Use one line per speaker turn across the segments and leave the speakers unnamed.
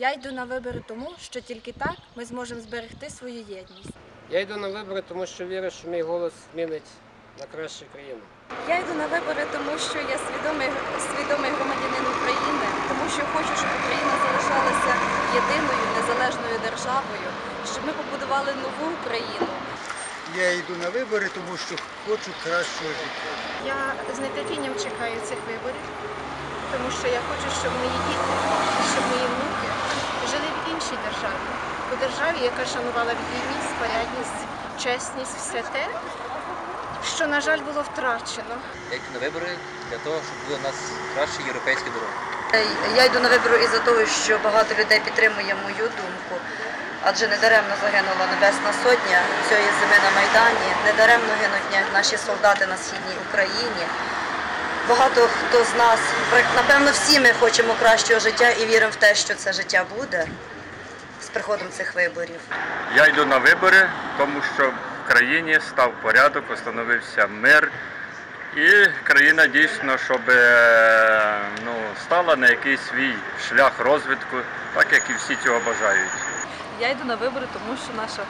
Я йду на вибори тому, що тільки так ми зможемо зберегти свою єдність.
Я йду на вибори, тому що вірю, що мій голос змінить на краще країну.
Я йду на вибори, тому що я свідомий, свідомий громадянин України, тому що хочу, щоб Україна залишалася єдиною незалежною державою, щоб ми побудували нову Україну.
Я йду на вибори, тому що хочу кращого життя.
Я з нетерпінням чекаю цих виборів, тому що я хочу, щоб мої діти, щоб мої внуки жили в іншій державі, у державі, яка шанувала відмінність, порядність, чесність, все те, що, на жаль, було втрачено.
Я йду на вибори для того, щоб були у нас кращі європейські дороги.
Я йду на вибори із-за того, що багато людей підтримує мою думку. Адже недаремно загинула Небесна Сотня цієї зими на Майдані, недаремно гинуть наші солдати на східній Україні. Багато хто з нас, напевно, всі ми хочемо кращого життя і віримо в те, що це життя буде приходом цих виборів.
Я йду на вибори, тому що в країні став порядок, встановився мир. І країна дійсно, щоб е, ну, стала на якийсь свій шлях розвитку, так як і всі цього бажають.
Я йду на вибори, тому що наша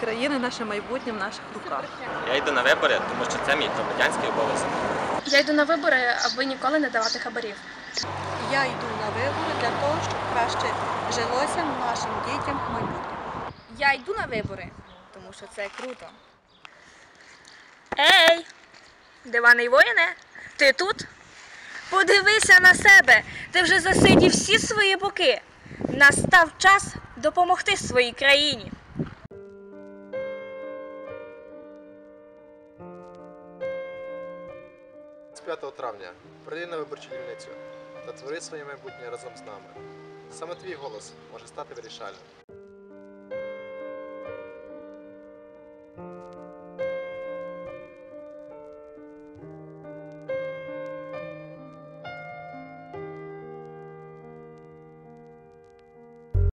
країна, наше майбутнє в наших руках.
Я йду на вибори, тому що це мій громадянський обов'язок.
Я йду на вибори, аби ніколи не давати хабарів.
Я йду на вибори для того, щоб краще жилося нашим дітям в майбутньому. Я йду на вибори, тому що це круто.
Ей, диваний воїне, ти тут? Подивися на себе, ти вже засидів всі свої боки. Настав час допомогти своїй країні.
5 травня прийди на виборчу дільницю та твори своє майбутнє разом з нами. Саме твій голос може стати вирішальним.